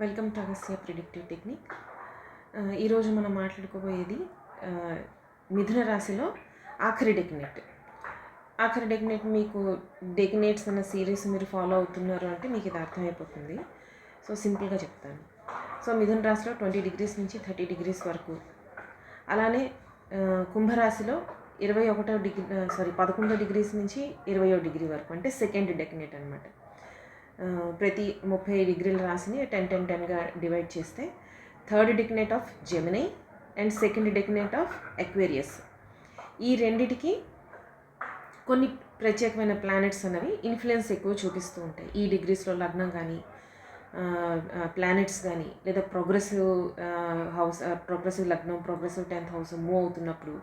Welcome to Agasya predictive technique ఈరోజు మనం మాట్లాడుకోబోయేది మిథున రాశిలో ఆఖరి డెక్నెట్ ఆఖరి డెక్నెట్ మీకు డెక్నెట్స్ అన్న సిరీస్ మీరు ఫాలో అవుతున్నారు అంటే మీకు ఇది అర్థమైపోతుంది. సో సింపుల్గా చెప్తాను. సో మిథున రాశిలో ట్వంటీ డిగ్రీస్ నుంచి థర్టీ డిగ్రీస్ వరకు. అలానే కుంభరాశిలో ఇరవై ఒకటో డిగ్రీ సారీ పదకొండో డిగ్రీస్ నుంచి ఇరవయో డిగ్రీ వరకు అంటే సెకండ్ డెక్నెట్ అనమాట ప్రతి ముప్పై డిగ్రీల రాశిని టెన్ టెన్ టెన్గా డివైడ్ చేస్తే third decanate of Gemini and second decanate of Aquarius ఈ రెండిటికి కొన్ని ప్రత్యేకమైన ప్లానెట్స్ అనేవి ఇన్ఫ్లుయెన్స్ ఎక్కువ చూపిస్తూ ఉంటాయి. ఈ డిగ్రీస్లో లగ్నం కానీ ప్లానెట్స్ కానీ లేదా ప్రోగ్రెసివ్ హౌస్ ప్రోగ్రెసివ్ లగ్నం ప్రోగ్రెసివ్ టెన్త్ హౌస్ మూవ్ అవుతున్నప్పుడు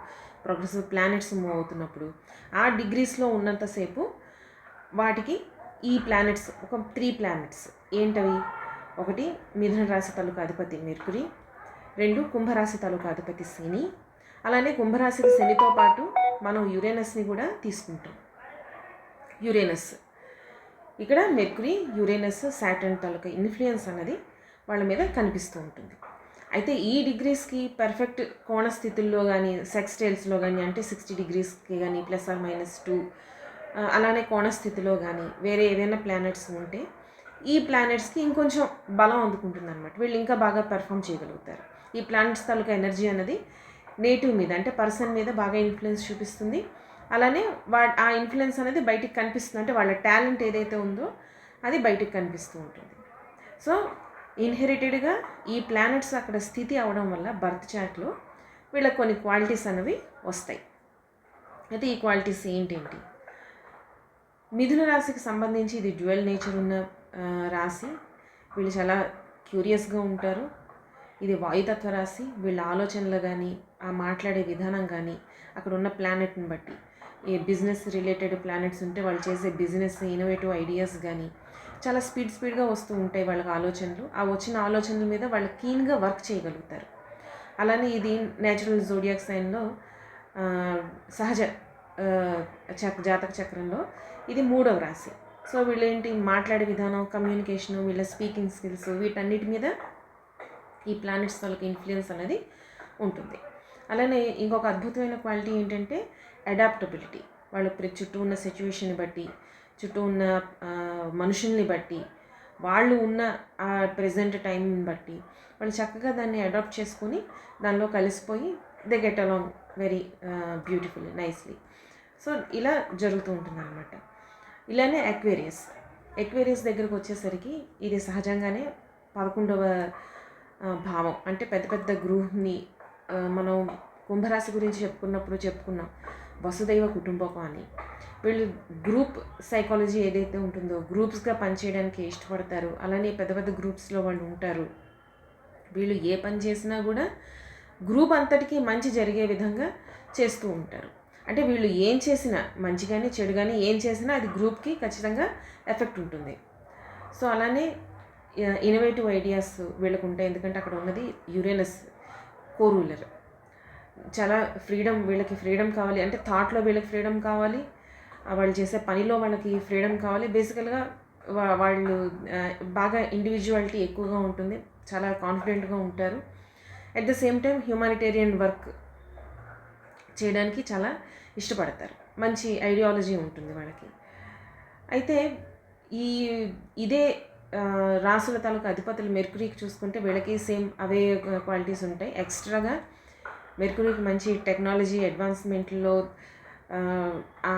ప్రోగ్రెసివ్ ప్లానెట్స్ మూవ్ అవుతున్నప్పుడు ఆ డిగ్రీస్లో ఉన్నంతసేపు వాటికి ఈ ప్లానెట్స్ ఒక త్రీ ప్లానెట్స్ ఏంటవి? ఒకటి మిథున రాశి తాలూకా అధిపతి మెర్కురీ రెండు కుంభరాశి తాలూకా అధిపతి శని. అలానే కుంభరాశికి శనితో పాటు మనం యురేనస్ని కూడా తీసుకుంటాం. యురేనస్. ఇక్కడ మెర్కురీ యురేనస్ సాటర్న్ తాలూకా ఇన్ఫ్లుయెన్స్ అన్నది వాళ్ళ మీద కనిపిస్తూ ఉంటుంది. అయితే ఈ డిగ్రీస్కి పర్ఫెక్ట్ కోణ స్థితుల్లో కానీ సెక్స్టైల్స్లో కానీ అంటే సిక్స్టీ డిగ్రీస్కి కానీ ప్లస్ ఆర్ మైనస్ టూ అలానే కోణస్థితిలో కానీ వేరే ఏదైనా ప్లానెట్స్ ఉంటే ఈ ప్లానెట్స్కి ఇంకొంచెం బలం అందుకుంటుంది అనమాట వీళ్ళు ఇంకా బాగా పెర్ఫామ్ చేయగలుగుతారు. ఈ ప్లానెట్స్ తాలూకా ఎనర్జీ అనేది నేటివ్ మీద అంటే పర్సన్ మీద బాగా ఇన్ఫ్లుయెన్స్ చూపిస్తుంది. అలానే వా ఆ ఇన్ఫ్లుయెన్స్ అనేది బయటికి కనిపిస్తుంది. అంటే వాళ్ళ టాలెంట్ ఏదైతే ఉందో అది బయటికి కనిపిస్తూ ఉంటుంది. సో ఇన్హెరిటెడ్గా ఈ ప్లానెట్స్ అక్కడ స్థితి అవడం వల్ల బర్త్ చార్ట్లో వీళ్ళకి కొన్ని క్వాలిటీస్ అనేవి వస్తాయి. అయితే ఈ క్వాలిటీస్ ఏంటేంటి మిథున రాశికి సంబంధించి ఇది డ్యువల్ నేచర్ ఉన్న రాశి. వీళ్ళు చాలా క్యూరియస్గా ఉంటారు. ఇది వాయుతత్వ రాశి. వీళ్ళ ఆలోచనలు కానీ ఆ మాట్లాడే విధానం కానీ అక్కడ ఉన్న ప్లానెట్ని బట్టి. ఈ బిజినెస్ రిలేటెడ్ ప్లానెట్స్ ఉంటే వాళ్ళు చేసే బిజినెస్ ఇన్నోవేటివ్ ఐడియాస్ కానీ చాలా స్పీడ్ స్పీడ్గా వస్తూ ఉంటాయి వాళ్ళకి ఆలోచనలు. ఆ వచ్చిన ఆలోచనల మీద వాళ్ళు కీన్గా వర్క్ చేయగలుగుతారు. అలానే ఇది నేచురల్ జోడియాక్ సైన్లో సహజ చక్ జాతక చక్రంలో ఇది మూడవ రాశి. సో వీళ్ళేంటి? మాట్లాడే విధానం కమ్యూనికేషను వీళ్ళ స్పీకింగ్ స్కిల్స్ వీటన్నిటి మీద ఈ ప్లానెట్స్ వాళ్ళకి ఇన్ఫ్లుయెన్స్ అనేది ఉంటుంది. అలానే ఇంకొక అద్భుతమైన క్వాలిటీ ఏంటంటే అడాప్టబిలిటీ వాళ్ళ చుట్టూ ఉన్న సిచ్యువేషన్ని బట్టి చుట్టూ ఉన్న మనుషుల్ని బట్టి వాళ్ళు ఉన్న ఆ ప్రజెంట్ టైంని బట్టి వాళ్ళు చక్కగా దాన్ని అడాప్ట్ చేసుకొని దానిలో కలిసిపోయి they get along very beautiful nicely so ఇలా జరుగుతూ ఉంటుంది అనమాట ఇలానే అక్వేరియస్ ఎక్వేరియస్ దగ్గరకు వచ్చేసరికి ఇది సహజంగానే పదకొండవ భావం. అంటే పెద్ద పెద్ద గృహిణి మనం కుంభరాశి గురించి చెప్పుకున్నప్పుడు చెప్పుకున్నాం. వసుదైవ కుటుంబకం అని. వీళ్ళు గ్రూప్ సైకాలజీ ఏదైతే ఉంటుందో గ్రూప్స్గా పనిచేయడానికి ఇష్టపడతారు. అలానే పెద్ద పెద్ద గ్రూప్స్లో వాళ్ళు ఉంటారు. వీళ్ళు ఏ పని చేసినా కూడా గ్రూప్ అంతటికీ మంచి జరిగే విధంగా చేస్తూ ఉంటారు. అంటే వీళ్ళు ఏం చేసినా మంచి కానీ చెడు కానీ ఏం చేసినా అది గ్రూప్కి ఖచ్చితంగా ఎఫెక్ట్ ఉంటుంది. సో అలానే ఇన్నోవేటివ్ ఐడియాస్ వీళ్ళకు ఉంటాయి. ఎందుకంటే అక్కడ ఉన్నది యురేనస్ కోరూలర్ చాలా ఫ్రీడమ్ వీళ్ళకి ఫ్రీడమ్ కావాలి. అంటే థాట్లో వీళ్ళకి ఫ్రీడమ్ కావాలి. వాళ్ళు చేసే పనిలో వాళ్ళకి ఫ్రీడమ్ కావాలి. బేసికల్గా వా- వాళ్ళు బాగా ఇండివిజువాలిటీ ఎక్కువగా ఉంటుంది. చాలా కాన్ఫిడెంట్గా ఉంటారు. At the same time humanitarian work చేయడానికి చాలా ఇష్టపడతారు. మంచి ఐడియాలజీ ఉంటుంది వాళ్ళకి. అయితే ఈ ఇదే రాసుల తాలూకు అధిపతులు మెర్కురీకి చూసుకుంటే వీళ్ళకి సేమ్ అవే క్వాలిటీస్ ఉంటాయి. ఎక్స్ట్రాగా మెర్కురీకి మంచి టెక్నాలజీ అడ్వాన్స్మెంట్లో ఆ,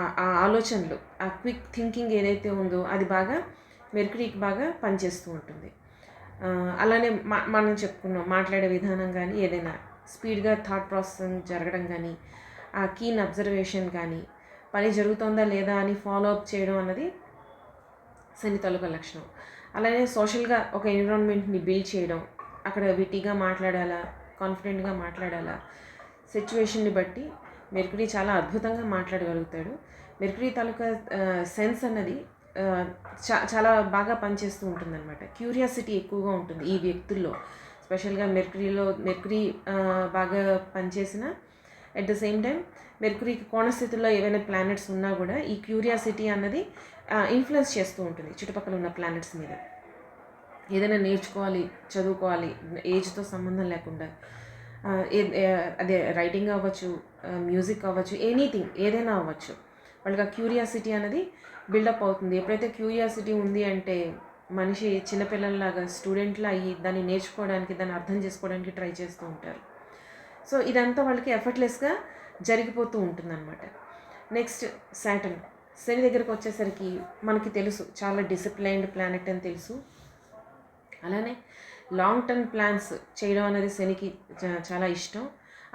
ఆలోచనలు ఆ క్విక్ థింకింగ్ ఏదైతే ఉందో అది బాగా మెర్కురీకి బాగా పనిచేస్తూ ఉంటుంది. అలానే మా మనం చెప్పుకున్నాం మాట్లాడే విధానం కానీ ఏదైనా స్పీడ్గా థాట్ ప్రాసెసింగ్ జరగడం కానీ ఆ కీన్ అబ్జర్వేషన్ కానీ పని జరుగుతుందా లేదా అని ఫాలో అప్ చేయడం అన్నది శని తాలూకా లక్షణం. అలానే సోషల్గా ఒక ఎన్విరాన్మెంట్ని బిల్డ్ చేయడం అక్కడ విటీగా మాట్లాడాలా కాన్ఫిడెంట్గా మాట్లాడాలా సిచ్యువేషన్ని బట్టి మెర్కురీ చాలా అద్భుతంగా మాట్లాడగలుగుతాడు. మెర్కురీ తాలూకా సెన్స్ అన్నది చా చాలా బాగా పనిచేస్తూ ఉంటుందన్నమాట. క్యూరియాసిటీ ఎక్కువగా ఉంటుంది ఈ వ్యక్తుల్లో. స్పెషల్గా మెర్కురీలో మెర్కురీ బాగా పనిచేసిన అట్ ద సేమ్ టైం మెర్కురీకి కోణస్థితుల్లో ఏవైనా ప్లానెట్స్ ఉన్నా కూడా ఈ క్యూరియాసిటీ అన్నది ఇన్ఫ్లుయెన్స్ చేస్తూ ఉంటుంది చుట్టుపక్కల ఉన్న ప్లానెట్స్ మీద. ఏదైనా నేర్చుకోవాలి చదువుకోవాలి ఏజ్తో సంబంధం లేకుండా ఏ- అదే రైటింగ్ అవ్వచ్చు మ్యూజిక్ అవ్వచ్చు ఎనీథింగ్ ఏదైనా అవ్వచ్చు. వాళ్ళకి ఆ క్యూరియాసిటీ అనేది బిల్డప్ అవుతుంది. ఎప్పుడైతే క్యూరియాసిటీ ఉంది అంటే మనిషి చిన్నపిల్లల్లాగా స్టూడెంట్లా అయ్యి దాన్ని నేర్చుకోవడానికి దాన్ని అర్థం చేసుకోవడానికి ట్రై చేస్తూ ఉంటారు. సో ఇదంతా వాళ్ళకి ఎఫర్ట్లెస్గా జరిగిపోతూ ఉంటుందన్నమాట. నెక్స్ట్ శాటన్ శని దగ్గరకు వచ్చేసరికి మనకి తెలుసు చాలా డిసిప్లైన్డ్ ప్లానెట్ అని తెలుసు. అలానే లాంగ్ టర్మ్ ప్లాన్స్ చేయడం అనేది శనికి చాలా ఇష్టం.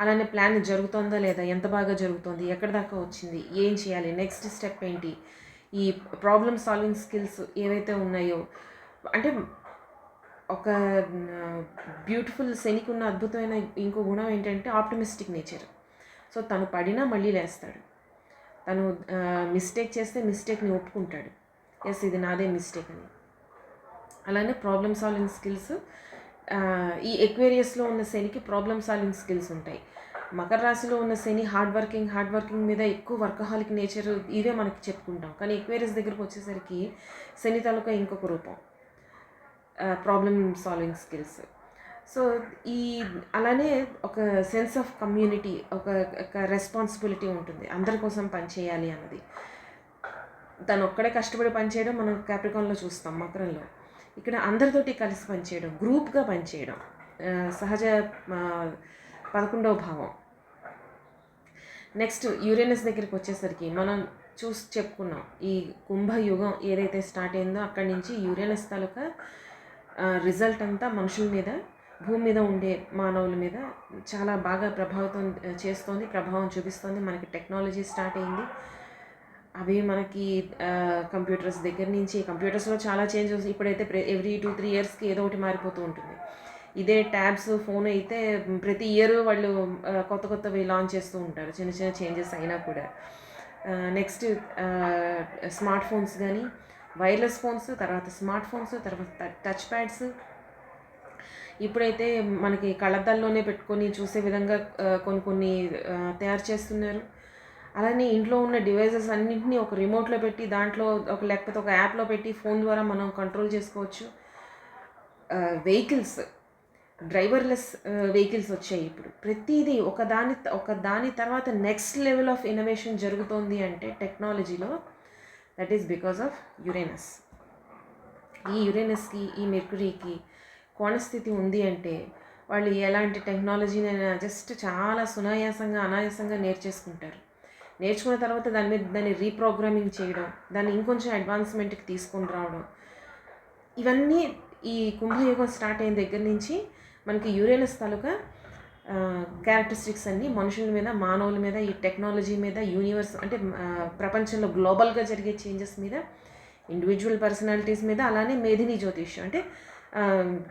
అలానే ప్లాన్ జరుగుతుందా లేదా ఎంత బాగా జరుగుతుంది ఎక్కడి దాకా వచ్చింది ఏం చేయాలి నెక్స్ట్ స్టెప్ ఏంటి ఈ ప్రాబ్లమ్ సాల్వింగ్ స్కిల్స్ ఏవైతే ఉన్నాయో అంటే ఒక బ్యూటిఫుల్ శనికి ఉన్న అద్భుతమైన ఇంకో గుణం ఏంటంటే ఆప్టమిస్టిక్ నేచర్ సో తను పడినా మళ్ళీ లేస్తాడు. తను మిస్టేక్ చేస్తే మిస్టేక్ని ఒప్పుకుంటాడు. ఎస్ ఇది నాదే మిస్టేక్ అని. అలానే ప్రాబ్లమ్ సాల్వింగ్ స్కిల్స్ ఈ ఎక్వేరియస్లో ఉన్న శనికి ప్రాబ్లమ్ సాల్వింగ్ స్కిల్స్ ఉంటాయి. మకర రాశిలో ఉన్న Shani hard working hard working మీద ఎక్కువ వర్కహాలిక్ నేచర్ ఇవే మనకి చెప్పుకుంటాం. కానీ ఎక్వేరియస్ దగ్గరకు వచ్చేసరికి శని తాలూకా ఇంకొక రూపం. ప్రాబ్లమ్ సాల్వింగ్ స్కిల్స్ సో ఈ అలానే ఒక సెన్స్ ఆఫ్ కమ్యూనిటీ ఒక ఒక రెస్పాన్సిబిలిటీ ఉంటుంది. అందరి కోసం పనిచేయాలి అన్నది. తను ఒక్కడే కష్టపడి పనిచేయడం మనం క్యాప్రికాన్లో చూస్తాం మకరంలో. ఇక్కడ అందరితోటి కలిసి పనిచేయడం గ్రూప్గా పనిచేయడం సహజ పదకొండవ భావం. నెక్స్ట్ యూరేనస్ దగ్గరికి వచ్చేసరికి మనం చూసి చెప్పుకున్నాం. ఈ కుంభయుగం ఏదైతే స్టార్ట్ అయిందో అక్కడి నుంచి యూరేనస్ తాలూకా రిజల్ట్ అంతా మనుషుల మీద భూమి మీద ఉండే మానవుల మీద చాలా బాగా ప్రభావితం చేస్తోంది ప్రభావం చూపిస్తోంది. మనకి టెక్నాలజీ స్టార్ట్ అయింది. అవి మనకి కంప్యూటర్స్ దగ్గర నుంచి కంప్యూటర్స్లో చాలా చేంజ్ వస్తుంది ఇప్పుడైతే ఎవ్రీ టూ త్రీ ఇయర్స్కి ఏదో ఒకటి మారిపోతూ ఉంటుంది. ఇదే ట్యాబ్స్ ఫోన్ అయితే ప్రతి ఇయర్ వాళ్ళు కొత్త కొత్తవి లాంచ్ చేస్తూ ఉంటారు. చిన్న చిన్న చేంజెస్ అయినా కూడా. నెక్స్ట్ స్మార్ట్ ఫోన్స్ కానీ వైర్లెస్ ఫోన్స్ తర్వాత స్మార్ట్ ఫోన్స్ తర్వాత టచ్ ప్యాడ్స్. ఇప్పుడైతే మనకి కళ్ళద్దాల్లోనే పెట్టుకొని చూసే విధంగా కొన్ని కొన్ని తయారు చేస్తున్నారు. అలానే ఇంట్లో ఉన్న డివైజెస్ అన్నింటినీ ఒక రిమోట్లో పెట్టి దాంట్లో ఒక లేకపోతే ఒక యాప్లో పెట్టి ఫోన్ ద్వారా మనం కంట్రోల్ చేసుకోవచ్చు. వెహికల్స్ డ్రైవర్లెస్ వెహికల్స్ వచ్చాయి ఇప్పుడు. ప్రతిదీ ఒక దాని ఒక దాని తర్వాత నెక్స్ట్ లెవెల్ ఆఫ్ ఇన్నోవేషన్ జరుగుతోంది అంటే టెక్నాలజీలో that is because of Uranus ఈ యురేనస్కి ఈ మెర్కురీకి కోణస్థితి ఉంది అంటే వాళ్ళు ఎలాంటి టెక్నాలజీనైనా జస్ట్ చాలా సునాయాసంగా అనాయాసంగా నేర్చేసుకుంటారు. నేర్చుకున్న తర్వాత దాని మీద దాన్ని రీప్రోగ్రామింగ్ చేయడం దాన్ని ఇంకొంచెం అడ్వాన్స్మెంట్కి తీసుకొని రావడం. ఇవన్నీ ఈ కుంభయుగం స్టార్ట్ అయిన దగ్గర నుంచి మనకి యురేనస్ తాలూకా క్యారెక్టరిస్టిక్స్ అన్నీ మనుషుల మీద మానవుల మీద ఈ టెక్నాలజీ మీద యూనివర్స్ అంటే ప్రపంచంలో గ్లోబల్గా జరిగే చేంజెస్ మీద ఇండివిజువల్ పర్సనాలిటీస్ మీద అలానే మేధిని జ్యోతిష్యం అంటే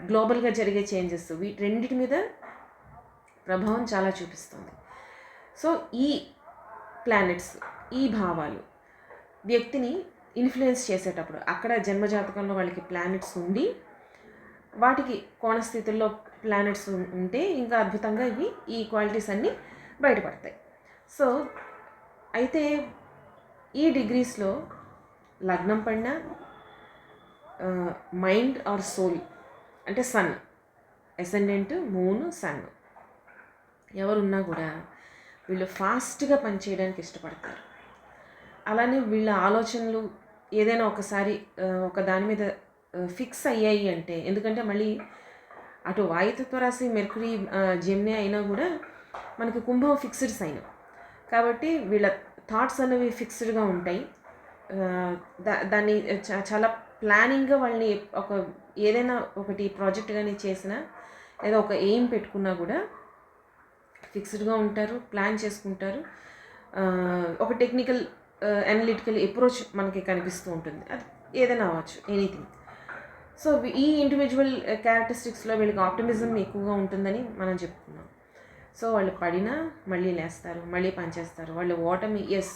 గ్లోబల్గా జరిగే చేంజెస్ వీటి రెండింటి మీద ప్రభావం చాలా చూపిస్తుంది. సో ఈ ప్లానెట్స్ ఈ భావాలు వ్యక్తిని ఇన్ఫ్లుయెన్స్ చేసేటప్పుడు అక్కడ జన్మజాతకంలో వాళ్ళకి ప్లానెట్స్ ఉండి వాటికి కోణస్థితుల్లో ప్లానెట్స్ ఉంటే ఇంకా అద్భుతంగా ఇవి ఈ క్వాలిటీస్ అన్నీ బయటపడతాయి. సో అయితే ఈ డిగ్రీస్లో లగ్నం పడిన మైండ్ ఆర్ సోల్ అంటే సన్ ఎసెండెంట్ మూన్ సన్ ఎవరున్నా కూడా వీళ్ళు ఫాస్ట్గా పనిచేయడానికి ఇష్టపడతారు. అలానే వీళ్ళ ఆలోచనలు ఏదైనా ఒకసారి ఒక దాని మీద ఫిక్స్ అయ్యాయి అంటే. ఎందుకంటే మళ్ళీ అటు వాయుతత్వ రాశి మెర్కురీ జెమ్నే అయినా కూడా మనకి కుంభం ఫిక్స్డ్ సైన్ కాబట్టి వీళ్ళ థాట్స్ అనేవి ఫిక్స్డ్గా ఉంటాయి. దా దాన్ని చాలా ప్లానింగ్గా వాళ్ళని ఒక ఏదైనా ఒకటి ప్రాజెక్ట్ కానీ చేసినా లేదా ఒక ఎయిమ్ పెట్టుకున్నా కూడా ఫిక్స్డ్గా ఉంటారు ప్లాన్ చేసుకుంటారు. ఒక టెక్నికల్ అనలిటికల్ అప్రోచ్ మనకి కనిపిస్తూ ఉంటుంది. అది ఏదైనా అవ్వచ్చు ఎనీథింగ్ సో ఈ ఇండివిజువల్ క్యారెక్టరిస్టిక్స్లో uh, వీళ్ళకి ఆప్టిమిజం ఎక్కువగా ఉంటుందని మనం చెప్పుకున్నాం. సో వాళ్ళు పడినా మళ్ళీ లేస్తారు మళ్ళీ పనిచేస్తారు. వాళ్ళు ఓటమి ఎస్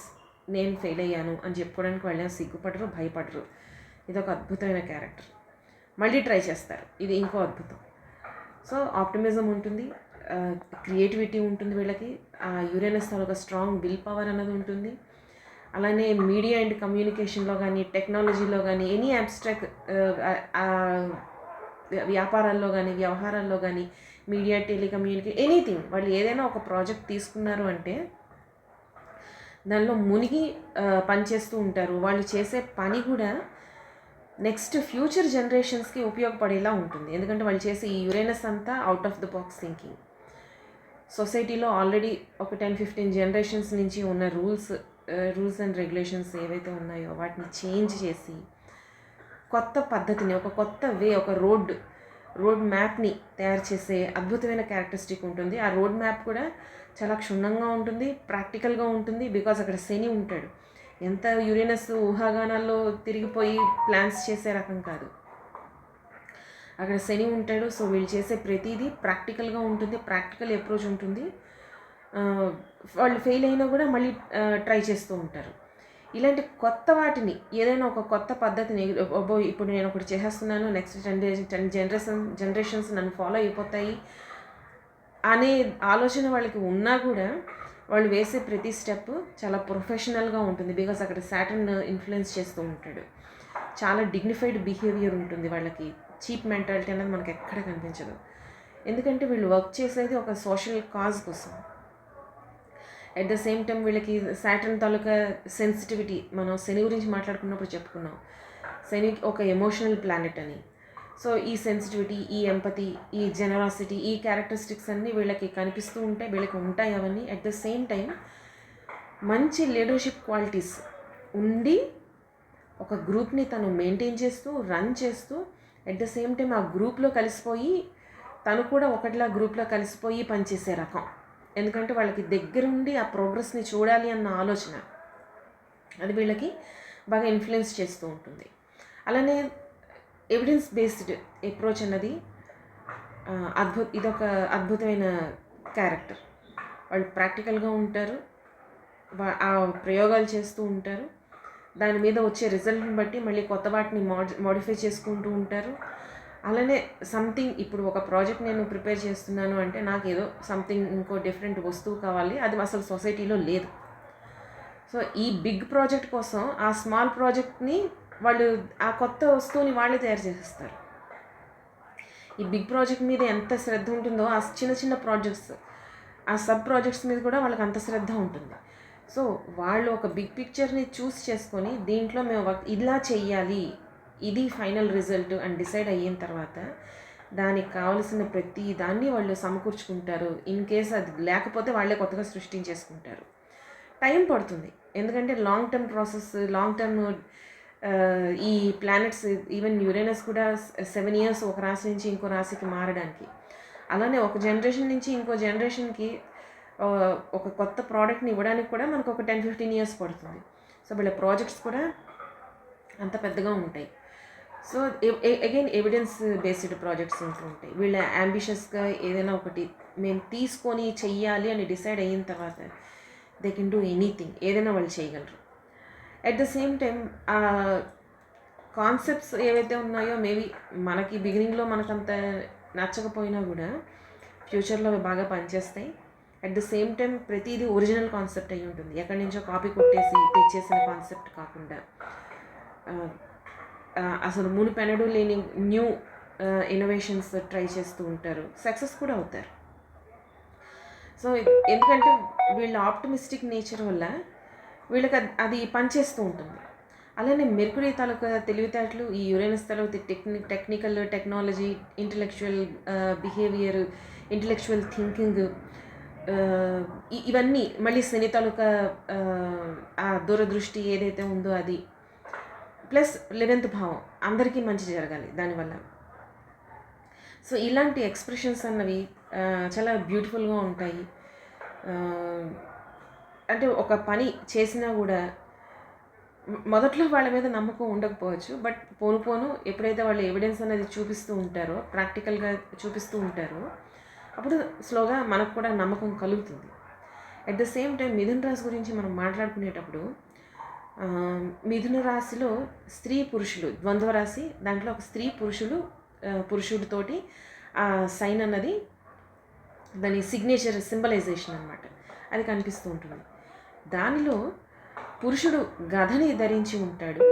నేను ఫెయిల్ అయ్యాను అని చెప్పుకోవడానికి వాళ్ళు సిగ్గుపడరు భయపడరు. ఇది ఒక అద్భుతమైన క్యారెక్టర్ మళ్ళీ ట్రై చేస్తారు. ఇది ఇంకో అద్భుతం. సో ఆప్టిమిజం ఉంటుంది uh, క్రియేటివిటీ ఉంటుంది వీళ్ళకి. ఆ యురేనస్ ఒక స్ట్రాంగ్ విల్ పవర్ అన్నది ఉంటుంది. అలానే మీడియా అండ్ కమ్యూనికేషన్లో కానీ టెక్నాలజీలో కానీ ఎనీ అబ్స్ట్రాక్ట్ వ్యాపారాల్లో కానీ వ్యవహారాల్లో కానీ మీడియా టెలికమ్యూనికే ఎనీథింగ్ వాళ్ళు ఏదైనా ఒక ప్రాజెక్ట్ తీసుకున్నారు అంటే దానిలో మునిగి పనిచేస్తూ ఉంటారు. వాళ్ళు చేసే పని కూడా నెక్స్ట్ ఫ్యూచర్ జనరేషన్స్కి ఉపయోగపడేలా ఉంటుంది. ఎందుకంటే వాళ్ళు చేసే ఈ యురేనస్ అంతా out of the box thinking సొసైటీలో ఆల్రెడీ ఒక టెన్ ఫిఫ్టీన్ జనరేషన్స్ నుంచి ఉన్న రూల్స్ రూల్స్ అండ్ రెగ్యులేషన్స్ ఏవైతే ఉన్నాయో వాటిని చేంజ్ చేసి కొత్త పద్ధతిని ఒక కొత్త వే ఒక రోడ్ రోడ్ మ్యాప్ని తయారు చేసే అద్భుతమైన క్యారెక్టరిస్టిక్ ఉంటుంది. ఆ రోడ్ మ్యాప్ కూడా చాలా క్షుణ్ణంగా ఉంటుంది ప్రాక్టికల్గా ఉంటుంది బికాజ్ అక్కడ శని ఉంటాడు. ఎంత యురేనస్ ఊహాగానాల్లో తిరిగిపోయి ప్లాన్స్ చేసే రకం కాదు. అక్కడ శని ఉంటాడు సో వీళ్ళు చేసే ప్రతిదీ ప్రాక్టికల్గా ఉంటుంది ప్రాక్టికల్ అప్రోచ్ ఉంటుంది. వాళ్ళు ఫెయిల్ అయినా కూడా మళ్ళీ ట్రై చేస్తూ ఉంటారు. ఇలాంటి కొత్త వాటిని ఏదైనా ఒక కొత్త పద్ధతిని అబ్బో ఇప్పుడు నేను ఒకటి చేసేస్తున్నాను next generation ten generation generations నన్ను ఫాలో అయిపోతాయి అనే ఆలోచన వాళ్ళకి ఉన్నా కూడా వాళ్ళు వేసే ప్రతి స్టెప్ చాలా ప్రొఫెషనల్గా ఉంటుంది. బికాస్ అక్కడ సాటర్న్ ఇన్ఫ్లుయెన్స్ చేస్తూ ఉంటాడు. చాలా డిగ్నిఫైడ్ బిహేవియర్ ఉంటుంది వాళ్ళకి. చీప్ మెంటాలిటీ అనేది మనకు ఎక్కడ కనిపించదు. ఎందుకంటే వీళ్ళు వర్క్ చేసేది ఒక సోషల్ కాజ్ కోసం. అట్ ద సేమ్ టైం వీళ్ళకి సాటర్న్ తాలూకా సెన్సిటివిటీ మనం శని గురించి మాట్లాడుకున్నప్పుడు చెప్పుకున్నాం. శని ఒక ఎమోషనల్ ప్లానెట్ అని. సో ఈ సెన్సిటివిటీ ఈ ఎంపతి ఈ జెనరాసిటీ ఈ క్యారెక్టరిస్టిక్స్ అన్నీ వీళ్ళకి కనిపిస్తూ ఉంటాయి వీళ్ళకి ఉంటాయి అవన్నీ. అట్ ద సేమ్ టైం మంచి లీడర్షిప్ క్వాలిటీస్ ఉండి ఒక గ్రూప్ని తను మెయింటైన్ చేస్తూ రన్ చేస్తూ అట్ ద సేమ్ టైం ఆ గ్రూప్లో కలిసిపోయి తను కూడా ఒకటిలా గ్రూప్లో కలిసిపోయి పనిచేసే రకం. ఎందుకంటే వాళ్ళకి దగ్గరుండి ఆ ప్రోగ్రెస్ని చూడాలి అన్న ఆలోచన. అది వీళ్ళకి బాగా ఇన్ఫ్లుయెన్స్ చేస్తూ ఉంటుంది. అలానే ఎవిడెన్స్ బేస్డ్ అప్రోచ్ అన్నది అద్భుత ఇదొక అద్భుతమైన క్యారెక్టర్. వాళ్ళు ప్రాక్టికల్గా ఉంటారు వా- ఆ ప్రయోగాలు చేస్తూ ఉంటారు. దాని మీద వచ్చే రిజల్ట్ని బట్టి మళ్ళీ కొత్త వాటిని మోడి మోడిఫై చేసుకుంటూ ఉంటారు. అలానే సంథింగ్ ఇప్పుడు ఒక ప్రాజెక్ట్ నేను ప్రిపేర్ చేస్తున్నాను అంటే నాకు ఏదో సంథింగ్ ఇంకో డిఫరెంట్ వస్తువు కావాలి. అది అసలు సొసైటీలో లేదు. సో ఈ బిగ్ ప్రాజెక్ట్ కోసం ఆ స్మాల్ ప్రాజెక్ట్ని వాళ్ళు ఆ కొత్త వస్తువుని వాళ్ళే తయారు చేసేస్తారు. ఈ బిగ్ ప్రాజెక్ట్ మీద ఎంత శ్రద్ధ ఉంటుందో ఆ చిన్న చిన్న ప్రాజెక్ట్స్ ఆ సబ్ ప్రాజెక్ట్స్ మీద కూడా వాళ్ళకి అంత శ్రద్ధ ఉంటుంది? సో వాళ్ళు ఒక బిగ్ పిక్చర్ని చూస్ చేసుకొని దీంట్లో మేము వర్క్ ఇలా చెయ్యాలి. ఇది ఫైనల్ రిజల్ట్ అని డిసైడ్ అయిన తర్వాత దానికి కావలసిన ప్రతి దాన్ని వాళ్ళు సమకూర్చుకుంటారు. ఇన్ కేస్ అది లేకపోతే వాళ్ళే కొత్తగా సృష్టించేసుకుంటారు. టైం పడుతుంది. ఎందుకంటే long term process long term ఈ ప్లానెట్స్ ఈవెన్ యురేనస్ కూడా సెవెన్ ఇయర్స్ ఒక రాశి నుంచి ఇంకో రాశికి మారడానికి. అలానే ఒక జనరేషన్ నుంచి ఇంకో జనరేషన్కి ఒక కొత్త ప్రోడక్ట్ని ఇవ్వడానికి కూడా మనకు ఒక టెన్ ఫిఫ్టీన్ ఇయర్స్ పడుతుంది. సో వీళ్ళ ప్రాజెక్ట్స్ కూడా అంత పెద్దగా ఉంటాయి. So again evidence based projects ఉంటూ ఉంటాయి. వీళ్ళ అంబిషియస్గా ఏదైనా ఒకటి మేము తీసుకొని చెయ్యాలి అని డిసైడ్ అయిన తర్వాత దే కెన్ డూ ఎనీథింగ్ ఏదైనా వాళ్ళు చేయగలరు. అట్ ద సేమ్ టైం ఆ కాన్సెప్ట్స్ ఏవైతే ఉన్నాయో మేబీ మనకి బిగినింగ్లో మనకంత నచ్చకపోయినా కూడా ఫ్యూచర్లో అవి బాగా పనిచేస్తాయి. అట్ ద సేమ్ టైం ప్రతిదీ ఒరిజినల్ కాన్సెప్ట్ అయి ఉంటుంది. ఎక్కడి నుంచో కాపీ కొట్టేసి తెచ్చేసిన కాన్సెప్ట్ కాకుండా. అసలు మునిపెనడు లేని న్యూ ఇన్నోవేషన్స్ ట్రై చేస్తూ ఉంటారు. సక్సెస్ కూడా అవుతారు. సో ఎందుకంటే వీళ్ళ ఆప్టమిస్టిక్ నేచర్ వల్ల వీళ్ళకి అది- అది పనిచేస్తూ ఉంటుంది. అలానే మెర్కురీ తాలూకా తెలివితేటలు ఈ యురేనస్ తాలూకా టెక్ని technical technology intellectual behaviour intellectual thinking ఇవన్నీ మళ్ళీ శని తాలూకా ఆ దూరదృష్టి ఏదైతే ఉందో అది ప్లస్ లెవెన్త్ భావం అందరికీ మంచి జరగాలి దానివల్ల. సో ఇలాంటి ఎక్స్ప్రెషన్స్ అన్నవి చాలా బ్యూటిఫుల్గా ఉంటాయి. అంటే ఒక పని చేసినా కూడా మొదట్లో వాళ్ళ మీద నమ్మకం ఉండకపోవచ్చు బట్ పోను పోను ఎప్పుడైతే వాళ్ళు ఎవిడెన్స్ అనేది చూపిస్తూ ఉంటారో ప్రాక్టికల్గా చూపిస్తూ ఉంటారో అప్పుడు స్లోగా మనకు కూడా నమ్మకం కలుగుతుంది. అట్ ద సేమ్ టైం మిథున్ రాజ్ గురించి మనం మాట్లాడుకునేటప్పుడు మిథున రాశిలో స్త్రీ పురుషులు ద్వంద్వ రాశి దాంట్లో ఒక స్త్రీ పురుషులు పురుషుడితోటి ఆ సైన్ అన్నది దాని సిగ్నేచర్ సింబలైజేషన్ అనమాట అది కనిపిస్తూ ఉంటుంది. దానిలో పురుషుడు గధని ధరించి ఉంటాడు.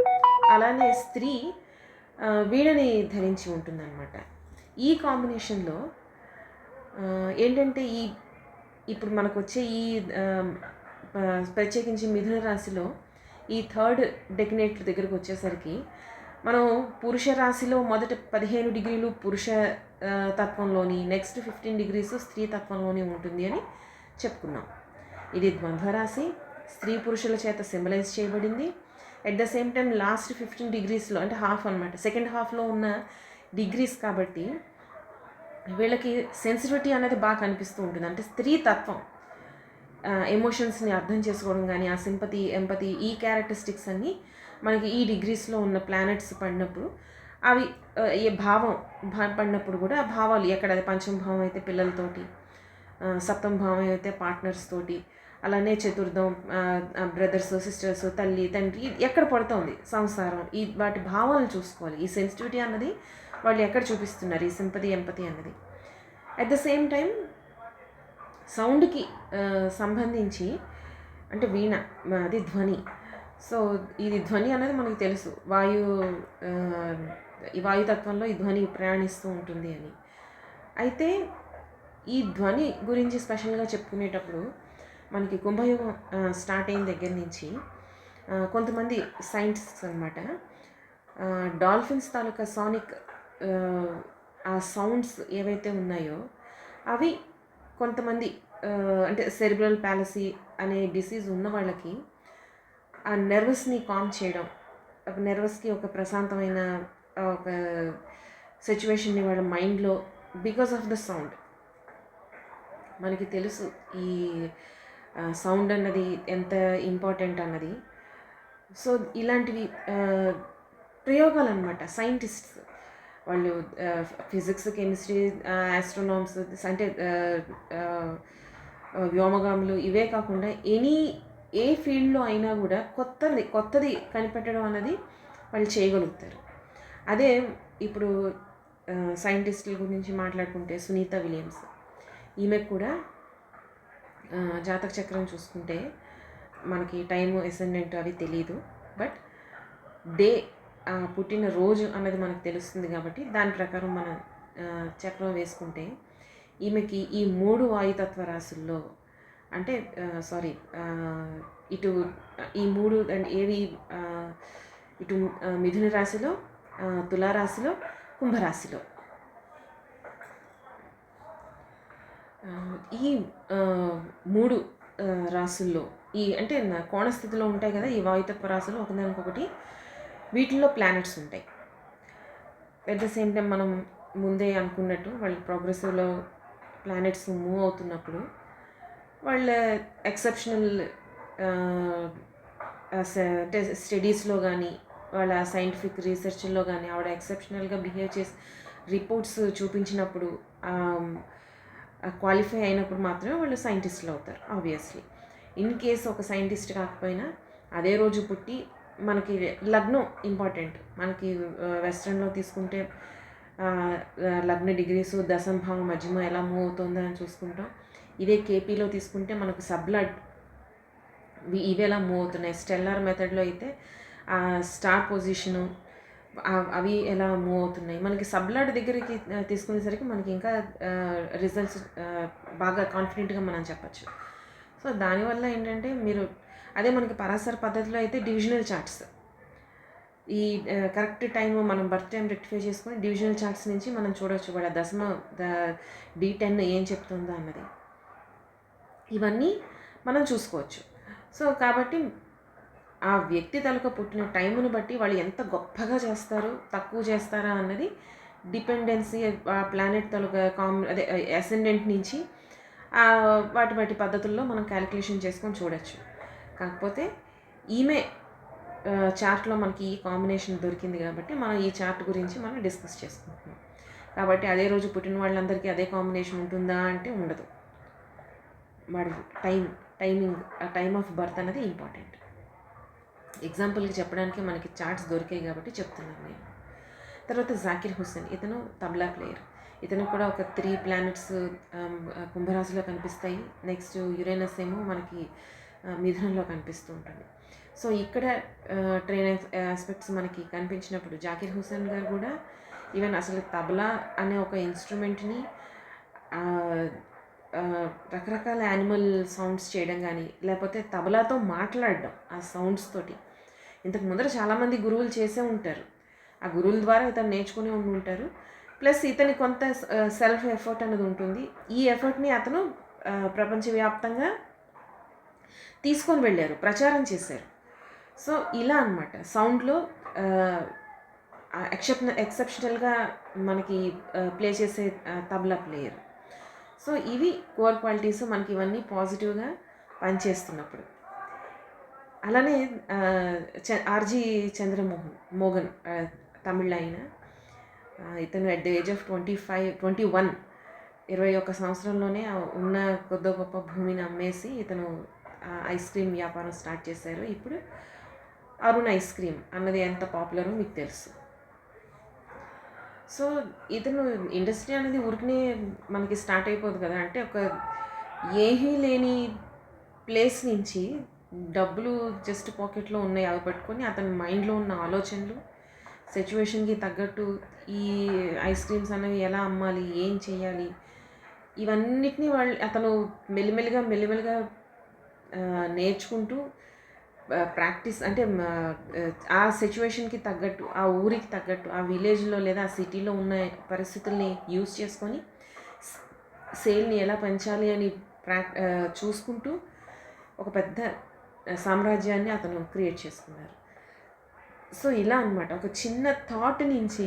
అలానే స్త్రీ వీణని ధరించి ఉంటుందన్నమాట. ఈ కాంబినేషన్లో ఏంటంటే ఈ ఇప్పుడు మనకు వచ్చే ఈ ప్రత్యేకించి మిథున రాశిలో ఈ థర్డ్ డెగ్నేట్ దగ్గరకు వచ్చేసరికి మనం పురుష రాశిలో మొదట పదిహేను డిగ్రీలు పురుష తత్వంలోని నెక్స్ట్ ఫిఫ్టీన్ డిగ్రీస్ స్త్రీ తత్వంలోని ఉంటుంది అని చెప్పుకున్నాం. ఇది ద్వంద్వ రాశి. స్త్రీ పురుషుల చేత సింబలైజ్ చేయబడింది. At the same time last fifteen డిగ్రీస్లో అంటే హాఫ్ అనమాట సెకండ్ హాఫ్లో ఉన్న డిగ్రీస్ కాబట్టి వీళ్ళకి సెన్సిటివిటీ అనేది బాగా కనిపిస్తూ ఉంటుంది. అంటే స్త్రీ తత్వం ఎమోషన్స్ని అర్థం చేసుకోవడం కానీ ఆ సింపతి ఎంపతి ఈ క్యారెక్టరిస్టిక్స్ అన్నీ మనకి ఈ డిగ్రీస్లో ఉన్న ప్లానెట్స్ పడినప్పుడు అవి ఏ భావం భా- పడినప్పుడు కూడా ఆ భావాలు ఎక్కడ పంచమ భావం అయితే పిల్లలతోటి సప్తమ భావం అయితే పార్ట్నర్స్ తోటి అలానే చతుర్థం బ్రదర్స్ సిస్టర్స్ తల్లి తండ్రి ఇది ఎక్కడ పడుతోంది? సంసారం. ఈ వాటి భావాలను చూసుకోవాలి. ఈ సెన్సిటివిటీ అన్నది వాళ్ళు ఎక్కడ చూపిస్తున్నారు? ఈ సింపతి ఎంపతి అన్నది. అట్ ద సేమ్ టైం సౌండ్కి సంబంధించి అంటే వీణ అది ధ్వని. సో ఇది ధ్వని అనేది మనకి తెలుసు. వాయు ఈ వాయుతత్వంలో ఈ ధ్వని ప్రయాణిస్తూ ఉంటుంది అని. అయితే ఈ ధ్వని గురించి స్పెషల్గా చెప్పుకునేటప్పుడు మనకి కుంభయుగం స్టార్ట్ అయిన దగ్గర నుంచి కొంతమంది సైంటిస్ట్స్ అనమాట డాల్ఫిన్స్ తాలూకా సానిక్ ఆ సౌండ్స్ ఏవైతే ఉన్నాయో అవి కొంతమంది అంటే సెరిబ్రల్ ప్యాలసీ అనే డిసీజ్ ఉన్న వాళ్ళకి ఆ నర్వస్ని కామ్ చేయడం ఒక నర్వస్కి ఒక ప్రశాంతమైన ఒక సిచ్యువేషన్ని వాళ్ళ మైండ్లో బికాస్ ఆఫ్ ద సౌండ్. మనకి తెలుసు ఈ సౌండ్ అన్నది ఎంత ఇంపార్టెంట్ అన్నది. సో ఇలాంటివి ప్రయోగాలు అనమాట సైంటిస్ట్స్. వాళ్ళు ఫిజిక్స్ కెమిస్ట్రీ ఆస్ట్రోనామ్స్ అంటే వ్యోమగాములు ఇవే కాకుండా ఎనీ ఏ ఫీల్డ్లో అయినా కూడా కొత్తది కొత్తది కనిపెట్టడం అనేది వాళ్ళు చేయగలుగుతారు. అదే ఇప్పుడు సైంటిస్టుల గురించి మాట్లాడుకుంటే సునీత విలియమ్స్. ఈమె కూడా జాతక చక్రం చూసుకుంటే మనకి టైము ఎసెండెంట్ అవి తెలియదు బట్ డే పుట్టిన రోజు అన్నది మనకు తెలుస్తుంది కాబట్టి దాని ప్రకారం మనం చక్రం వేసుకుంటే ఈమెకి ఈ మూడు వాయుతత్వ రాశుల్లో అంటే సారీ ఇటు ఈ మూడు అండ్ ఏవి ఇటు మిథున రాశిలో తులారాశిలో కుంభరాశిలో. ఈ మూడు రాశుల్లో రాసుల్లో ఈ అంటే కోణస్థితిలో ఉంటాయి కదా ఈ వాయుతత్వ రాశులు ఒకదానికొకటి వీటిల్లో ప్లానెట్స్ ఉంటాయి. అట్ ద సేమ్ టైం మనం ముందే అనుకున్నట్టు వాళ్ళ ప్రోగ్రెసివ్లో ప్లానెట్స్ మూవ్ అవుతున్నప్పుడు వాళ్ళ ఎక్సెప్షనల్ అంటే స్టడీస్లో కానీ వాళ్ళ సైంటిఫిక్ రీసెర్చ్లో కానీ ఆవిడ ఎక్సెప్షనల్గా బిహేవ్ చేసి రిపోర్ట్స్ చూపించినప్పుడు క్వాలిఫై అయినప్పుడు మాత్రమే వాళ్ళు సైంటిస్టులు అవుతారు ఆబ్వియస్లీ ఇన్ కేస్ ఒక సైంటిస్ట్ కాకపోయినా అదే రోజు పుట్టి మనకి లగ్నం ఇంపార్టెంట్. మనకి వెస్ట్రన్లో తీసుకుంటే లగ్న డిగ్రీస్ దశంభావం మధ్యమ ఎలా మూవ్ అవుతుందో అని చూసుకుంటాం. ఇదే కేపీలో తీసుకుంటే మనకు సబ్లడ్ ఇవి ఎలా మూవ్ అవుతున్నాయి. స్టెల్లార్ మెథడ్లో అయితే స్టార్ పొజిషను అవి ఎలా మూవ్ అవుతున్నాయి. మనకి సబ్లాడ్ దగ్గరికి తీసుకునేసరికి మనకి ఇంకా రిజల్ట్స్ బాగా కాన్ఫిడెంట్గా మనం చెప్పచ్చు. సో దానివల్ల ఏంటంటే మీరు అదే మనకి పరాసర పద్ధతిలో అయితే డివిజనల్ చార్ట్స్. ఈ కరెక్ట్ టైం మనం బర్త్ టైం రెక్టిఫై చేసుకొని డివిజనల్ చార్ట్స్ నుంచి మనం చూడవచ్చు వాళ్ళ దశమ ద డి టెన్ ఏం చెప్తుందో అన్నది. ఇవన్నీ మనం చూసుకోవచ్చు. సో కాబట్టి ఆ వ్యక్తి తలక పుట్టిన టైమును బట్టి వాళ్ళు ఎంత గొప్పగా చేస్తారు తక్కువ చేస్తారా అన్నది డిపెండెన్సీ ఆ ప్లానెట్ తలక కామ్ అదే అసెండెంట్ నుంచి వాటి వాటి పద్ధతుల్లో మనం క్యాలిక్యులేషన్ చేసుకొని చూడొచ్చు. కాకపోతే ఈమె చార్ట్లో మనకి ఈ కాంబినేషన్ దొరికింది కాబట్టి మనం ఈ చార్ట్ గురించి మనం డిస్కస్ చేసుకుంటున్నాం. కాబట్టి అదే రోజు పుట్టిన వాళ్ళందరికీ అదే కాంబినేషన్ ఉంటుందా అంటే ఉండదు. వాడి టైం టైమింగ్ ఆ టైమ్ ఆఫ్ బర్త్ అనేది ఇంపార్టెంట్. ఎగ్జాంపుల్కి చెప్పడానికి మనకి చార్ట్స్ దొరికాయి కాబట్టి చెప్తున్నాను నేను. తర్వాత జాకిర్ హుస్సేన్ ఇతను తబలా ప్లేయర్. ఇతను కూడా ఒక త్రీ ప్లానెట్స్ కుంభరాశిలో కనిపిస్తాయి. నెక్స్ట్ యురేనస్ ఏమో మనకి మిథునంలో కనిపిస్తూ ఉంటుంది. సో ఇక్కడ ట్రైన్ ఆస్పెక్ట్స్ మనకి కనిపించినప్పుడు జాకిర్ హుసేన్ గారు కూడా ఈవెన్ అసలు తబలా అనే ఒక ఇన్స్ట్రుమెంట్ని రకరకాల యానిమల్ సౌండ్స్ చేయడం కానీ లేకపోతే తబలాతో మాట్లాడడం ఆ సౌండ్స్ తోటి. ఇంతకు ముందర చాలామంది గురువులు చేసే ఉంటారు. ఆ గురువుల ద్వారా ఇతను నేర్చుకుని ఉండి ఉంటారు. ప్లస్ ఇతని కొంత సెల్ఫ్ ఎఫర్ట్ అనేది ఉంటుంది. ఈ ఎఫర్ట్ని అతను ప్రపంచవ్యాప్తంగా తీసుకొని వెళ్ళారు ప్రచారం చేశారు. సో ఇలా అనమాట సౌండ్లో ఎక్సెప్ ఎక్సెప్షనల్గా మనకి ప్లే చేసే తబలా ప్లేయర్. సో ఇవి కోర్ క్వాలిటీస్ మనకి ఇవన్నీ పాజిటివ్గా పనిచేస్తున్నప్పుడు. అలానే చ- ఆర్జీ చంద్రమోహన్ మోగన్ తమిళ్ తమిళ ఆయన ఇతను at the age of twenty five twenty one ఇరవై ఒక్క సంవత్సరంలోనే ఉన్న కొద్ది గొప్ప భూమిని అమ్మేసి ఇతను ఐస్ క్రీమ్ వ్యాపారం స్టార్ట్ చేశారు. ఇప్పుడు అరుణ్ ఐస్ క్రీమ్ అన్నది ఎంత పాపులరో మీకు తెలుసు. సో ఇతను ఇండస్ట్రీ అనేది ఊరికనే మనకి స్టార్ట్ అయిపోదు కదా. అంటే ఒక ఏమీ లేని ప్లేస్ నుంచి డబ్బులు జస్ట్ పాకెట్లో ఉన్నాయి అవి పట్టుకొని అతని మైండ్లో ఉన్న ఆలోచనలు సిచ్యువేషన్కి తగ్గట్టు ఈ ఐస్ క్రీమ్స్ అనేవి ఎలా అమ్మాలి ఏం చేయాలి ఇవన్నిటినీ వాళ్ళు అతను మెల్లిమెల్లిగా మెల్లిమెల్లిగా నేర్చుకుంటూ ప్రాక్టీస్ అంటే ఆ సిచ్యువేషన్కి తగ్గట్టు ఆ ఊరికి తగ్గట్టు ఆ విలేజ్లో లేదా ఆ సిటీలో ఉన్న పరిస్థితుల్ని యూజ్ చేసుకొని సేల్ని ఎలా పెంచాలి అని ప్రాక్ చూసుకుంటూ ఒక పెద్ద సామ్రాజ్యాన్ని అతను క్రియేట్ చేసుకున్నారు. సో ఇలా అన్నమాట. ఒక చిన్న థాట్ నుంచి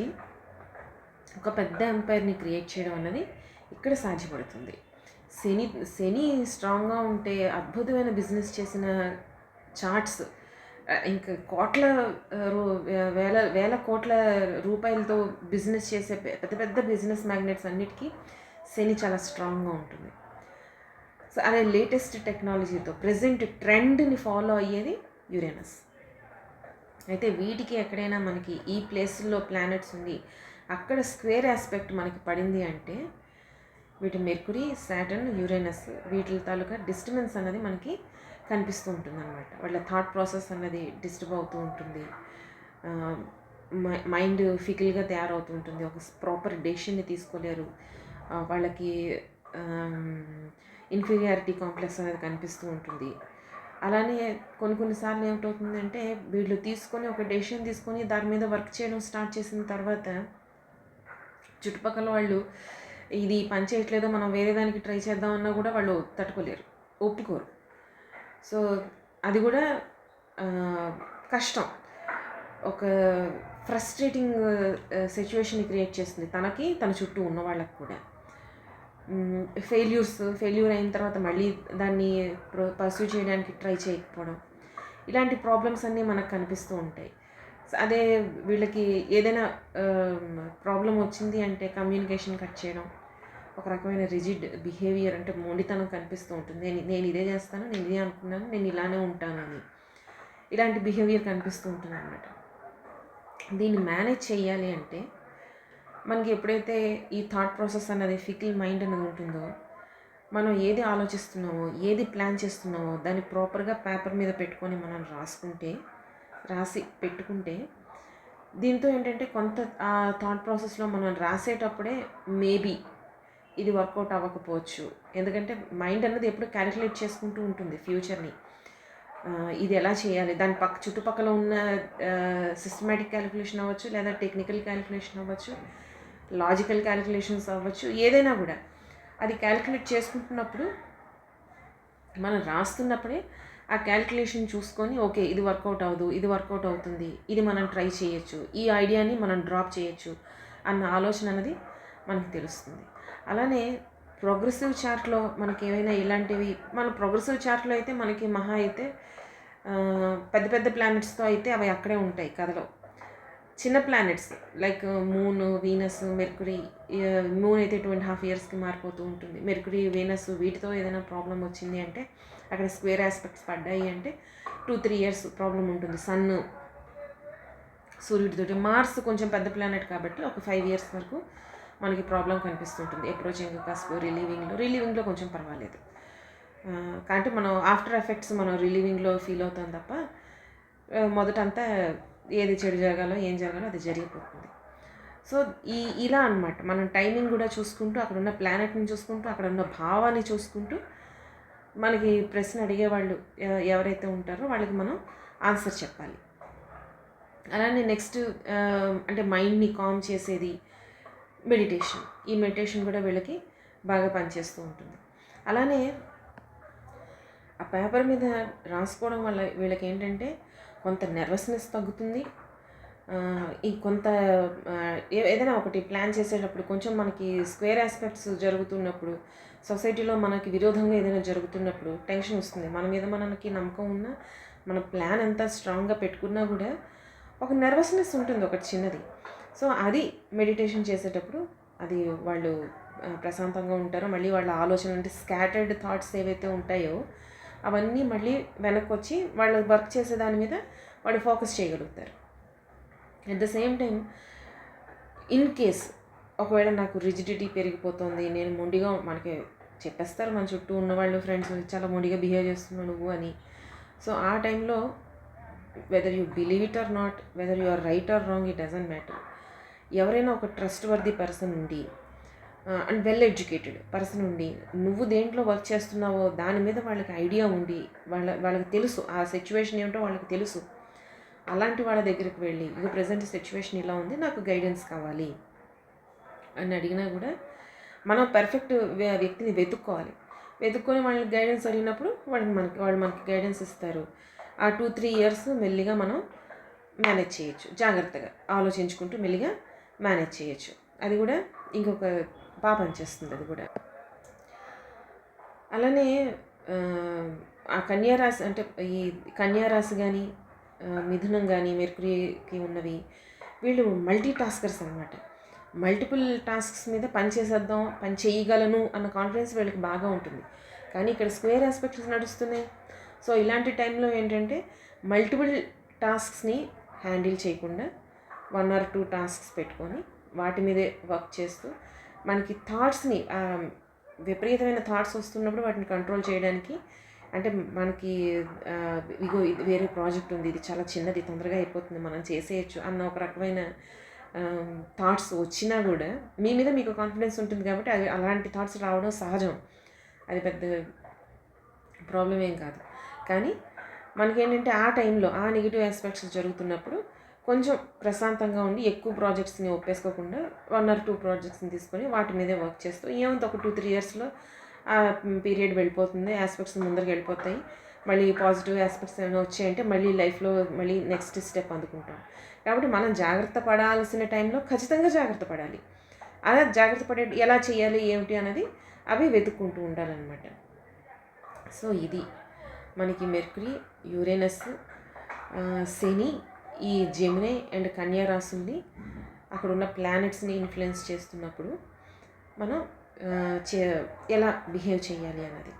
ఒక పెద్ద ఎంపైర్ని క్రియేట్ చేయడం అన్నది ఇక్కడ సాధ్యపడుతుంది. శని శని స్ట్రాంగ్గా ఉంటే అద్భుతమైన బిజినెస్ చేసిన చార్ట్స్ ఇంకా కోట్ల రూ- వేల వేల కోట్ల రూపాయలతో బిజినెస్ చేసే పెద్ద పెద్ద బిజినెస్ మ్యాగ్నెట్స్ అన్నిటికీ శని చాలా స్ట్రాంగ్గా ఉంటుంది. సో అదే లేటెస్ట్ టెక్నాలజీతో ప్రజెంట్ ట్రెండ్ని ఫాలో అయ్యేది యురేనస్ అయితే వీటికి ఎక్కడైనా మనకి ఈ ప్లేస్లో ప్లానెట్స్ ఉంది అక్కడ స్క్వేర్ ఆస్పెక్ట్ మనకి పడింది అంటే వీటి మెర్కురీ సాటర్న్ యురేనస్ వీటి తాలూకా డిస్టర్బెన్స్ అన్నది మనకి కనిపిస్తూ ఉంటుంది అనమాట వాళ్ళ థాట్ ప్రాసెస్ అన్నది డిస్టర్బ్ అవుతూ ఉంటుంది. మైండ్ ఫికిల్గా తయారవుతూ ఉంటుంది. ఒక ప్రాపర్ డెసిషన్ని తీసుకోలేరు. వాళ్ళకి ఇన్ఫీరియారిటీ కాంప్లెక్స్ అనేది కనిపిస్తూ ఉంటుంది. అలానే కొన్ని కొన్నిసార్లు ఏమిటవుతుందంటే వీళ్ళు తీసుకొని ఒక డెసిషన్ తీసుకొని దాని మీద వర్క్ చేయడం స్టార్ట్ చేసిన తర్వాత చుట్టుపక్కల వాళ్ళు ఇది పని చేయట్లేదో మనం వేరే దానికి ట్రై చేద్దామన్నా కూడా వాళ్ళు తట్టుకోలేరు ఒప్పుకోరు. సో అది కూడా కష్టం. ఒక ఫ్రస్ట్రేటింగ్ సిచ్యువేషన్ క్రియేట్ చేస్తుంది తనకి తన చుట్టూ ఉన్న వాళ్ళకి కూడా. ఫెయిల్యూర్స్ ఫెయిల్యూర్ అయిన తర్వాత మళ్ళీ దాన్ని పర్సూ చేయడానికి ట్రై చేయకపోవడం. ఇలాంటి ప్రాబ్లమ్స్ అన్నీ మనకు కనిపిస్తూ ఉంటాయి. అదే వీళ్ళకి ఏదైనా ప్రాబ్లం వచ్చింది అంటే కమ్యూనికేషన్ కట్ చేయడం ఒక రకమైన రిజిడ్ బిహేవియర్ అంటే మొండితనం కనిపిస్తూ ఉంటుంది. నేను నేను ఇదే చేస్తాను నేను ఇదే అనుకున్నాను నేను ఇలానే ఉంటాను అని ఇలాంటి బిహేవియర్ కనిపిస్తూ ఉంటుంది అనమాట దీన్ని మేనేజ్ చేయాలి అంటే మనకి ఎప్పుడైతే ఈ థాట్ ప్రాసెస్ అన్నది ఫికిల్ మైండ్ అనేది ఉంటుందో మనం ఏది ఆలోచిస్తున్నామో ఏది ప్లాన్ చేస్తున్నామో దాన్ని ప్రాపర్గా పేపర్ మీద పెట్టుకొని మనం రాసుకుంటే రాసి పెట్టుకుంటే దీంతో ఏంటంటే కొంత ఆ థాట్ ప్రాసెస్లో మనం రాసేటప్పుడే మేబీ ఇది వర్కౌట్ అవ్వకపోవచ్చు. ఎందుకంటే మైండ్ అన్నది ఎప్పుడు క్యాలిక్యులేట్ చేసుకుంటూ ఉంటుంది ఫ్యూచర్ని. ఇది ఎలా చేయాలి? దాని పక్క చుట్టుపక్కల ఉన్న సిస్టమేటిక్ క్యాలిక్యులేషన్ అవ్వచ్చు లేదా టెక్నికల్ క్యాలిక్యులేషన్ అవ్వచ్చు లాజికల్ క్యాలిక్యులేషన్స్ అవ్వచ్చు ఏదైనా కూడా. అది క్యాలిక్యులేట్ చేసుకుంటున్నప్పుడు మనం రాస్తున్నప్పుడే ఆ క్యాలిక్యులేషన్ చూసుకొని ఓకే ఇది వర్కౌట్ అవ్వదు ఇది వర్కౌట్ అవుతుంది ఇది మనం ట్రై చేయొచ్చు ఈ ఐడియాని మనం డ్రాప్ చేయొచ్చు అన్న ఆలోచన అనేది మనకు తెలుస్తుంది. అలానే ప్రోగ్రెసివ్ చార్ట్లో మనకి ఏమైనా ఇలాంటివి మన ప్రోగ్రెసివ్ చార్ట్లో అయితే మనకి మహా అయితే పెద్ద పెద్ద ప్లానెట్స్తో అయితే అవి అక్కడే ఉంటాయి కథలో. చిన్న planets like moon Venus Mercury moon అయితే టూ అండ్ హాఫ్ ఇయర్స్కి మారిపోతూ ఉంటుంది. మెర్కురీ వీనస్ వీటితో ఏదైనా ప్రాబ్లం వచ్చింది అంటే అక్కడ స్క్వేర్ ఆస్పెక్ట్స్ పడ్డాయి అంటే టూ త్రీ ఇయర్స్ ప్రాబ్లం ఉంటుంది. సన్ సూర్యుడితోటి మార్స్ కొంచెం పెద్ద ప్లానెట్ కాబట్టి ఒక ఫైవ్ ఇయర్స్ వరకు మనకి ప్రాబ్లం కనిపిస్తుంటుంది. అప్రోచింగ్ కస్ప్ రిలీవింగ్లో రిలీవింగ్లో కొంచెం పర్వాలేదు. ఆ, కాబట్టి మనం ఆఫ్టర్ ఎఫెక్ట్స్ మనం రిలీవింగ్లో ఫీల్ అవుతాం తప్ప మొదటంతా ఏది చెడు జరగాలో ఏం జరగాలో అది జరిగిపోతుంది. సో ఈ ఇలా అన్నమాట. మనం టైమింగ్ కూడా చూసుకుంటూ అక్కడ ఉన్న ప్లానెట్ని చూసుకుంటూ అక్కడ ఉన్న భావాన్ని చూసుకుంటూ మనకి ప్రశ్న అడిగే వాళ్ళు ఎవరైతే ఉంటారో వాళ్ళకి మనం ఆన్సర్ చెప్పాలి. అలానే నెక్స్ట్ అంటే మైండ్ని కామ్ చేసేది మెడిటేషన్. ఈ మెడిటేషన్ కూడా వీళ్ళకి బాగా పనిచేస్తూ ఉంటుంది. అలానే ఆ పేపర్ మీద రాసుకోవడం వల్ల వీళ్ళకి ఏంటంటే కొంత నెర్వస్నెస్ తగ్గుతుంది. ఈ కొంత ఏ- ఏదైనా ఒకటి ప్లాన్ చేసేటప్పుడు కొంచెం మనకి స్క్వేర్ ఆస్పెక్ట్స్ జరుగుతున్నప్పుడు సొసైటీలో మనకి విరోధంగా ఏదైనా జరుగుతున్నప్పుడు టెన్షన్ వస్తుంది. మన మీద మనకి నమ్మకం ఉన్నా మన ప్లాన్ ఎంత స్ట్రాంగ్గా పెట్టుకున్నా కూడా ఒక నెర్వస్నెస్ ఉంటుంది ఒకటి చిన్నది. సో అది మెడిటేషన్ చేసేటప్పుడు అది వాళ్ళు ప్రశాంతంగా ఉంటారో మళ్ళీ వాళ్ళ ఆలోచన అంటే స్కాటర్డ్ థాట్స్ ఏవైతే ఉంటాయో అవన్నీ మళ్ళీ వెనక్కి వచ్చి వాళ్ళు వర్క్ చేసే దాని మీద వాళ్ళు ఫోకస్ చేయగలుగుతారు. At the same time in case ఒకవేళ నాకు రిజిడిటీ పెరిగిపోతుంది నేను మొండిగా మనకి చెప్పేస్తారు మన చుట్టూ ఉన్న వాళ్ళు ఫ్రెండ్స్ చాలా మొండిగా బిహేవ్ చేస్తున్నావు నువ్వు అని. సో ఆ టైంలో whether you believe it or not whether you are right or wrong it doesn't matter ఎవరైనా ఒక ట్రస్ట్ వర్ది పర్సన్ ఉండి అండ్ వెల్ ఎడ్యుకేటెడ్ పర్సన్ ఉండి నువ్వు దేంట్లో వర్క్ చేస్తున్నావో దాని మీద వాళ్ళకి ఐడియా ఉండి వాళ్ళ వాళ్ళకి తెలుసు ఆ సిచ్యువేషన్ ఏమిటో వాళ్ళకి తెలుసు. అలాంటి వాళ్ళ దగ్గరికి వెళ్ళి ఇక ప్రజెంట్ సిచ్యువేషన్ ఇలా ఉంది నాకు గైడెన్స్ కావాలి అని అడిగినా కూడా మనం పర్ఫెక్ట్ వ్యక్తిని వెతుక్కోవాలి. వెతుక్కొని వాళ్ళకి గైడెన్స్ అడిగినప్పుడు వాళ్ళకి మనకి వాళ్ళు మనకి గైడెన్స్ ఇస్తారు. ఆ టూ త్రీ ఇయర్స్ మెల్లిగా మనం మేనేజ్ చేయొచ్చు జాగ్రత్తగా ఆలోచించుకుంటూ మెల్లిగా మేనేజ్ చేయొచ్చు. అది కూడా ఇంకొక బాగా పనిచేస్తుంది అది కూడా. అలానే ఆ, కన్యారాశి అంటే ఈ కన్యారాశి కానీ మిథునం కానీ మెర్కురీకి ఉన్నవి వీళ్ళు మల్టీ టాస్కర్స్ అనమాట మల్టిపుల్ టాస్క్స్ మీద పని చేసేద్దాం పని చేయగలను అన్న కాన్ఫిడెన్స్ వీళ్ళకి బాగా ఉంటుంది. కానీ ఇక్కడ స్క్వేర్ ఆస్పెక్ట్స్ నడుస్తున్నాయి. సో ఇలాంటి టైంలో ఏంటంటే మల్టిపుల్ టాస్క్స్ని హ్యాండిల్ చేయకుండా వన్ ఆర్ టూ టాస్క్స్ పెట్టుకొని వాటి మీదే వర్క్ చేస్తూ మనకి థాట్స్ని విపరీతమైన థాట్స్ వస్తున్నప్పుడు వాటిని కంట్రోల్ చేయడానికి అంటే మనకి ఇగో ఇది వేరే ప్రాజెక్ట్ ఉంది ఇది చాలా చిన్నది తొందరగా అయిపోతుంది మనం చేసేయచ్చు అన్న ఒక రకమైన థాట్స్ వచ్చినా కూడా మీ మీద మీకు కాన్ఫిడెన్స్ ఉంటుంది కాబట్టి అది అలాంటి థాట్స్ రావడం సహజం. అది పెద్ద ప్రాబ్లం ఏం కాదు. కానీ మనకేంటంటే ఆ టైంలో ఆ నెగిటివ్ ఆస్పెక్ట్స్ జరుగుతున్నప్పుడు కొంచెం ప్రశాంతంగా ఉండి ఎక్కువ ప్రాజెక్ట్స్ని ఒప్పేసుకోకుండా వన్ ఆర్ టూ ప్రాజెక్ట్స్ని తీసుకొని వాటి మీదే వర్క్ చేస్తూ ఏమంత ఒక టూ త్రీ ఇయర్స్లో ఆ పీరియడ్ వెళ్ళిపోతుంది ఆస్పెక్ట్స్ ముందరికి వెళ్ళిపోతాయి. మళ్ళీ పాజిటివ్ ఆస్పెక్ట్స్ ఏమైనా వచ్చాయంటే మళ్ళీ లైఫ్లో మళ్ళీ నెక్స్ట్ స్టెప్ అందుకుంటాం. కాబట్టి మనం జాగ్రత్త పడాల్సిన టైంలో ఖచ్చితంగా జాగ్రత్త పడాలి. అలా జాగ్రత్త పడే ఎలా చేయాలి ఏమిటి అన్నది అవి వెతుక్కుంటూ ఉండాలన్నమాట. సో ఇది మనకి మెర్కురీ యురేనస్ శని ఈ జెమినై అండ్ కన్యా రాసుల్ని అక్కడ ఉన్న ప్లానెట్స్ని ఇన్ఫ్లుయెన్స్ చేస్తున్నప్పుడు మనం చే ఎలా బిహేవ్ చేయాలి అన్నది.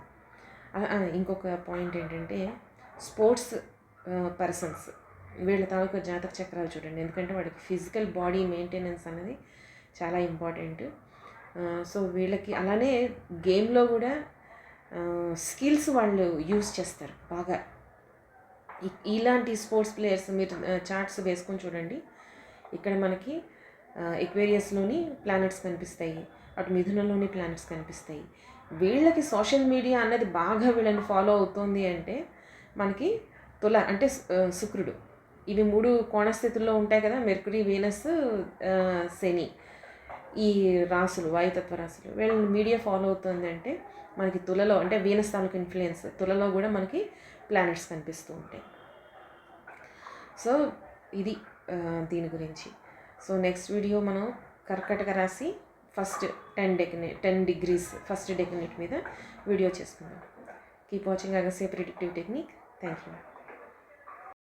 ఇంకొక పాయింట్ ఏంటంటే స్పోర్ట్స్ పర్సన్స్ వీళ్ళ తాలూకా జాతక చక్రాలు చూడండి. ఎందుకంటే వాడికి ఫిజికల్ బాడీ మెయింటెనెన్స్ అనేది చాలా ఇంపార్టెంట్ సో వీళ్ళకి అలానే గేమ్లో కూడా స్కిల్స్ వాళ్ళు యూజ్ చేస్తారు. బాగా ఇలాంటి స్పోర్ట్స్ ప్లేయర్స్ మీరు చార్ట్స్ వేసుకొని చూడండి. ఇక్కడ మనకి ఎక్వేరియస్లోని ప్లానెట్స్ కనిపిస్తాయి. అటు మిథునంలోని ప్లానెట్స్ కనిపిస్తాయి. వీళ్ళకి సోషల్ మీడియా అన్నది బాగా వీళ్ళని ఫాలో అవుతోంది అంటే మనకి తుల అంటే శుక్రుడు. ఇవి మూడు కోణస్థితుల్లో ఉంటాయి కదా మెర్కురీ వీనస్ శని. ఈ రాసులు వాయుతత్వ రాసులు వీళ్ళని మీడియా ఫాలో అవుతుంది అంటే మనకి తులలో అంటే వీనస్ తాలూకు ఇన్ఫ్లుయెన్స్ తులలో కూడా మనకి ప్లానెట్స్ కనిపిస్తూ ఉంటాయి. సో ఇది దీని గురించి. సో నెక్స్ట్ వీడియో మనం కర్కటక రాసి ఫస్ట్ టెన్ డెకినే టెన్ డిగ్రీస్ ఫస్ట్ డెకినేట్ మీద వీడియో చేసుకుందాం. కీప్ వాచింగ్ అగసే ప్రిడిక్టివ్ టెక్నిక్. Thank you